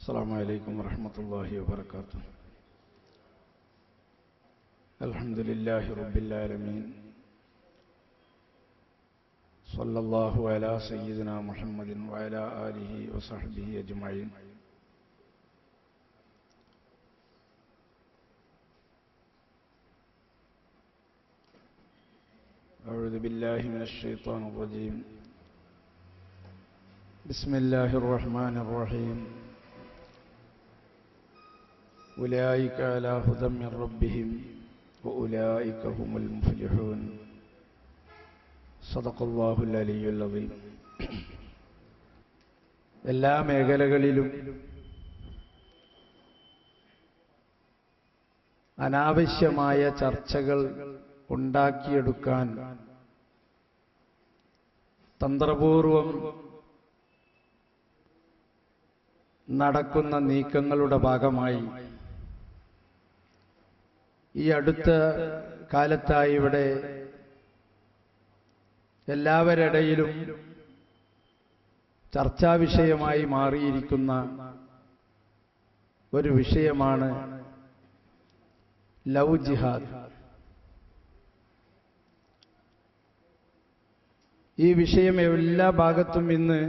السلام عليكم ورحمة الله وبركاته. الحمد لله رب العالمين. صلى الله على سيدنا محمد وعلى آله وصحبه أجمعين. أعوذ بالله من الشيطان الرجيم. بسم الله الرحمن الرحيم. أولئك على هدى من ربهم وأولئك هم المفلحون صدق الله العلي العظيم എല്ലാ മേഖലകളിലും അനാവശ്യമായ ചർച്ചകൾ ഉണ്ടാക്കിയെടുക്കാൻ തന്ത്രപൂർവം നടക്കുന്ന നീക്കങ്ങളുടെ ഭാഗമായി ഈ അടുത്ത കാലത്തായി ഇവിടെ എല്ലാവരിടയിലും ചർച്ചാ വിഷയമായി മാറിയിരിക്കുന്ന ഒരു വിഷയമാണ് ലവ് ജിഹാദ്. ഈ വിഷയം എല്ലാ ഭാഗത്തും ഇന്ന്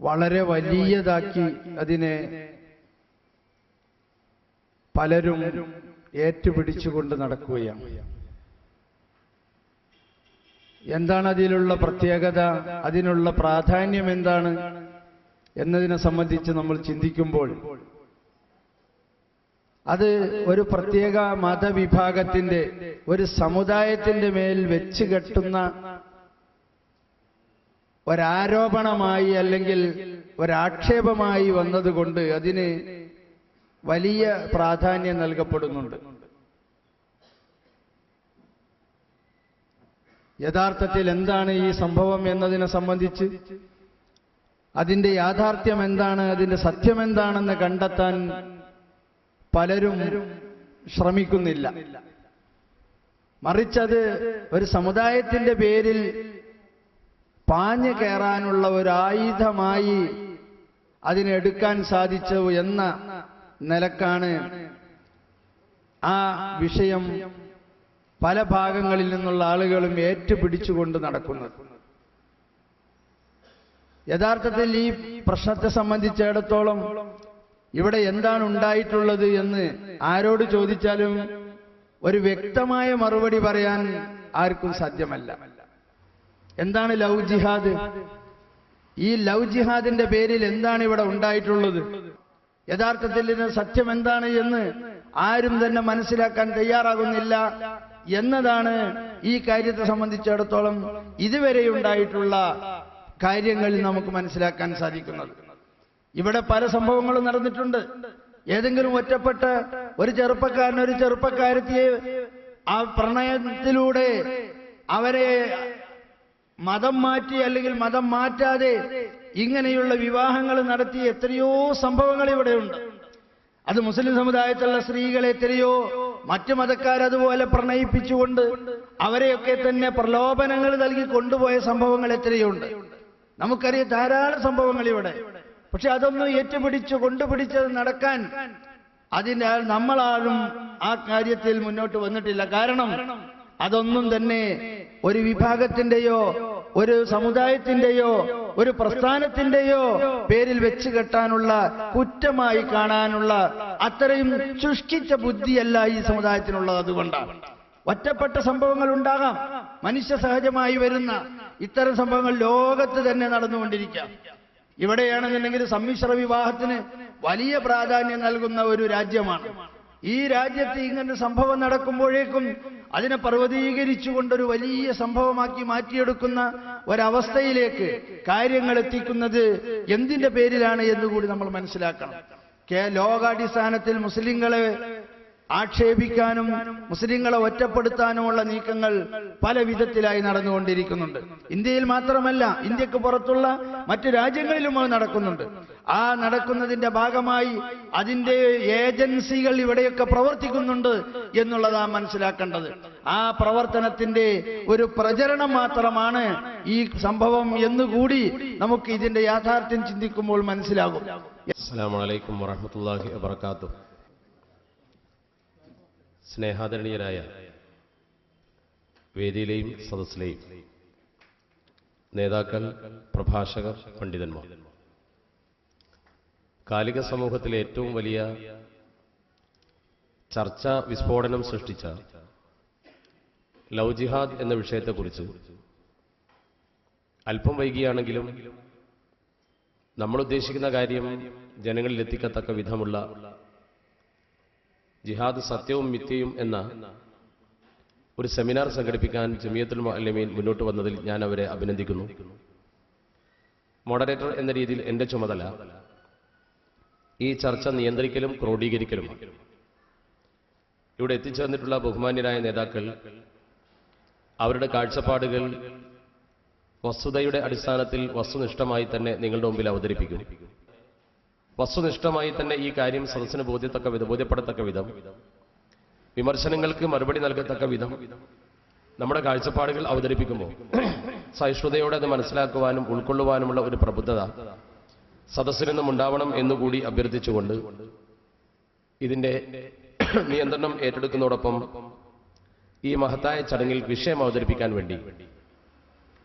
വളരെ വലിയതാക്കി അതിനെ പലരും ഏറ്റുപിടിച്ചുകൊണ്ട് നടക്കുകയാണ്. എന്താണ് അതിലുള്ള പ്രത്യേകത? അതിനുള്ള പ്രാധാന്യം എന്താണ്? എന്നതിനെ സംബന്ധിച്ച് നമ്മൾ ചിന്തിക്കുമ്പോൾ അത് ഒരു പ്രത്യേക മതവിഭാഗത്തിന്റെ ഒരു സമുദായത്തിന്റെ മേൽ വെച്ച് കെട്ടുന്ന ഒരാരോപണമായി അല്ലെങ്കിൽ ഒരാക്ഷേപമായി വന്നതുകൊണ്ട് അതിന് വലിയ പ്രാധാന്യം നൽകപ്പെടുന്നുണ്ട്. യഥാർത്ഥത്തിൽ എന്താണ് ഈ സംഭവം എന്നതിനെ സംബന്ധിച്ച് അതിന്റെ യാഥാർത്ഥ്യം എന്താണ് അതിന്റെ സത്യം എന്താണെന്ന് കണ്ടെത്താൻ പലരും ശ്രമിക്കുന്നില്ല. മറിച്ചത് ഒരു സമുദായത്തിന്റെ പേരിൽ പാഞ്ഞു കയറാനുള്ള ഒരു ആയുധമായി അതിനെടുക്കാൻ സാധിച്ചു എന്ന നിലക്കാണ്. ആ വിഷയം പല ഭാഗങ്ങളിൽ നിന്നുള്ള ആളുകളും ഏറ്റുപിടിച്ചുകൊണ്ട് നടക്കുന്നത്. യഥാർത്ഥത്തിൽ ഈ പ്രശ്നത്തെ സംബന്ധിച്ചിടത്തോളം ഇവിടെ എന്താണ് ഉണ്ടായിട്ടുള്ളത് എന്ന് ആരോട് ചോദിച്ചാലും ഒരു വ്യക്തമായ മറുപടി പറയാൻ ആർക്കും സാധ്യമല്ല. എന്താണ് ലവ് ജിഹാദ്? ഈ ലവ് ജിഹാദിന്റെ പേരിൽ എന്താണ് ഇവിടെ ഉണ്ടായിട്ടുള്ളത്? യഥാർത്ഥത്തിൽ ഇതിന് സത്യം എന്താണ് എന്ന് ആരും തന്നെ മനസ്സിലാക്കാൻ തയ്യാറാകുന്നില്ല. എന്നതാണ് ഈ കാര്യത്തെ സംബന്ധിച്ചിടത്തോളം ഇതുവരെ ഉണ്ടായിട്ടുള്ള കാര്യങ്ങളിൽ നമുക്ക് മനസ്സിലാക്കാൻ സാധിക്കുന്നത്. ഇവിടെ പല സംഭവങ്ങളും നടന്നിട്ടുണ്ട്. ഏതെങ്കിലും ഒറ്റപ്പെട്ട ഒരു ചെറുപ്പക്കാരൻ ഒരു ചെറുപ്പക്കാരത്തിയെ ആ പ്രണയത്തിലൂടെ അവരെ മതം മാറ്റി അല്ലെങ്കിൽ മതം മാറ്റാതെ ഇങ്ങനെയുള്ള വിവാഹങ്ങൾ നടത്തിയ എത്രയോ സംഭവങ്ങൾ ഇവിടെയുണ്ട്. അത് മുസ്ലിം സമുദായത്തിലുള്ള സ്ത്രീകളെ എത്രയോ മറ്റു മതക്കാരതുപോലെ പ്രണയിപ്പിച്ചുകൊണ്ട് അവരെയൊക്കെ തന്നെ പ്രലോഭനങ്ങൾ നൽകി കൊണ്ടുപോയ സംഭവങ്ങൾ എത്രയുണ്ട്. നമുക്കറിയാം ധാരാളം സംഭവങ്ങൾ ഇവിടെ. പക്ഷെ അതൊന്നും ഏറ്റുപിടിച്ച് കൊണ്ടുപിടിച്ചത് നടക്കാൻ അതിനാൽ നമ്മളാരും ആ കാര്യത്തിൽ മുന്നോട്ട് വന്നിട്ടില്ല. കാരണം അതൊന്നും തന്നെ ഒരു വിഭാഗത്തിന്റെയോ ഒരു സമുദായത്തിന്റെയോ ഒരു പ്രസ്ഥാനത്തിന്റെയോ പേരിൽ വെച്ച് കെട്ടാനുള്ള കുറ്റമായി കാണാനുള്ള അത്രയും ശുഷ്കിച്ച ബുദ്ധിയല്ല ഈ സമുദായത്തിനുള്ളത് അതുകൊണ്ടാണ്. ഒറ്റപ്പെട്ട സംഭവങ്ങൾ ഉണ്ടാകാം. മനുഷ്യ സഹജമായി വരുന്ന ഇത്തരം സംഭവങ്ങൾ ലോകത്ത് തന്നെ നടന്നുകൊണ്ടിരിക്കാം. ഇവിടെയാണെന്നുണ്ടെങ്കിൽ സമ്മിശ്ര വിവാഹത്തിന് വലിയ പ്രാധാന്യം നൽകുന്ന ഒരു രാജ്യമാണ്. ഈ രാജ്യത്ത് ഇങ്ങനെ സംഭവം നടക്കുമ്പോഴേക്കും അതിനെ പർവതീകരിച്ചുകൊണ്ടൊരു വലിയ സംഭവമാക്കി മാറ്റിയെടുക്കുന്ന ഒരവസ്ഥയിലേക്ക് കാര്യങ്ങൾ എത്തിക്കുന്നത് എന്തിന്റെ പേരിലാണ് എന്നുകൂടി നമ്മൾ മനസ്സിലാക്കണം. ലോകാടിസ്ഥാനത്തിൽ മുസ്ലിങ്ങളെ ആക്ഷേപിക്കാനും മുസ്ലിങ്ങളെ ഒറ്റപ്പെടുത്താനുമുള്ള നീക്കങ്ങൾ പല വിധത്തിലായി നടന്നുകൊണ്ടിരിക്കുന്നുണ്ട്. ഇന്ത്യയിൽ മാത്രമല്ല ഇന്ത്യയ്ക്ക് പുറത്തുള്ള മറ്റു രാജ്യങ്ങളിലും അത് നടക്കുന്നുണ്ട്. ആ നടക്കുന്നതിന്റെ ഭാഗമായി അതിന്റെ ഏജൻസികൾ ഇവിടെയൊക്കെ പ്രവർത്തിക്കുന്നുണ്ട് എന്നുള്ളതാണ് മനസ്സിലാക്കേണ്ടത്. ആ പ്രവർത്തനത്തിന്റെ ഒരു പ്രചരണം മാത്രമാണ് ഈ സംഭവം എന്നുകൂടി നമുക്ക് ഇതിന്റെ യാഥാർത്ഥ്യം ചിന്തിക്കുമ്പോൾ മനസ്സിലാകും. അസ്സാം വലൈക്കും വാഹമത്തല്ലാഹി വബർക്കാത്തു സ്നേഹാദരണീയരായ വേദിയിലെയും സദസ്സിലെയും നേതാക്കൾ പ്രഭാഷകർ പണ്ഡിതന്മാർ. കാലിക സമൂഹത്തിലെ ഏറ്റവും വലിയ ചർച്ചാ വിസ്ഫോടനം സൃഷ്ടിച്ച ലൗജിഹാദ് ജിഹാദ് എന്ന വിഷയത്തെക്കുറിച്ച് അല്പം വൈകിയാണെങ്കിലും നമ്മൾ ഉദ്ദേശിക്കുന്ന കാര്യം ജനങ്ങളിൽ എത്തിക്കത്തക്ക വിധമുള്ള ജിഹാദ് സത്യവും മിഥ്യയും എന്ന ഒരു സെമിനാർ സംഘടിപ്പിക്കാൻ ജമിയത്തുൽ മുഅല്ലിമീൻ മുന്നോട്ട് വന്നതിൽ ഞാൻ അവരെ അഭിനന്ദിക്കുന്നു. മോഡറേറ്റർ എന്ന രീതിയിൽ എന്റെ ചുമതല ഈ ചർച്ച നിയന്ത്രിക്കലും ക്രോഡീകരിക്കലുമാണ് ഇവിടെ എത്തിച്ചേർന്നിട്ടുള്ള ബഹുമാന്യരായ നേതാക്കൾ അവരുടെ കാഴ്ചപ്പാടുകൾ വസ്തുതയുടെ അടിസ്ഥാനത്തിൽ വസ്തുനിഷ്ഠമായി തന്നെ നിങ്ങളുടെ മുമ്പിൽ അവതരിപ്പിക്കും. വസ്തുനിഷ്ഠമായി തന്നെ ഈ കാര്യം സദസ്സിന് ബോധ്യത്തക്ക വിധം ബോധ്യപ്പെടത്തക്ക വിധം വിമർശനങ്ങൾക്ക് മറുപടി നൽകത്തക്ക വിധം നമ്മുടെ കാഴ്ചപ്പാടുകൾ അവതരിപ്പിക്കുമ്പോൾ സഹിഷ്ണുതയോടെ അത് മനസ്സിലാക്കുവാനും ഉൾക്കൊള്ളുവാനുമുള്ള ഒരു പ്രബുദ്ധത സദസ്സിൽ നിന്നും ഉണ്ടാവണം എന്നുകൂടി അഭ്യർത്ഥിച്ചുകൊണ്ട് ഇതിന്റെ നിയന്ത്രണം ഏറ്റെടുക്കുന്നതോടൊപ്പം ഈ മഹത്തായ ചടങ്ങിൽ വിഷയം അവതരിപ്പിക്കാൻ വേണ്ടി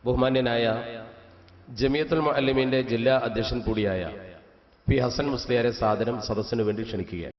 ബഹുമാന്യനായ ജമിയത്തുൽ മുഅല്ലിമീന്റെ ജില്ലാ അധ്യക്ഷൻ കൂടിയായ പി ഹസൻ മുസ്ലിയാരെ സാദരം സദസ്സിനു വേണ്ടി ക്ഷണിക്കുകയാണ്.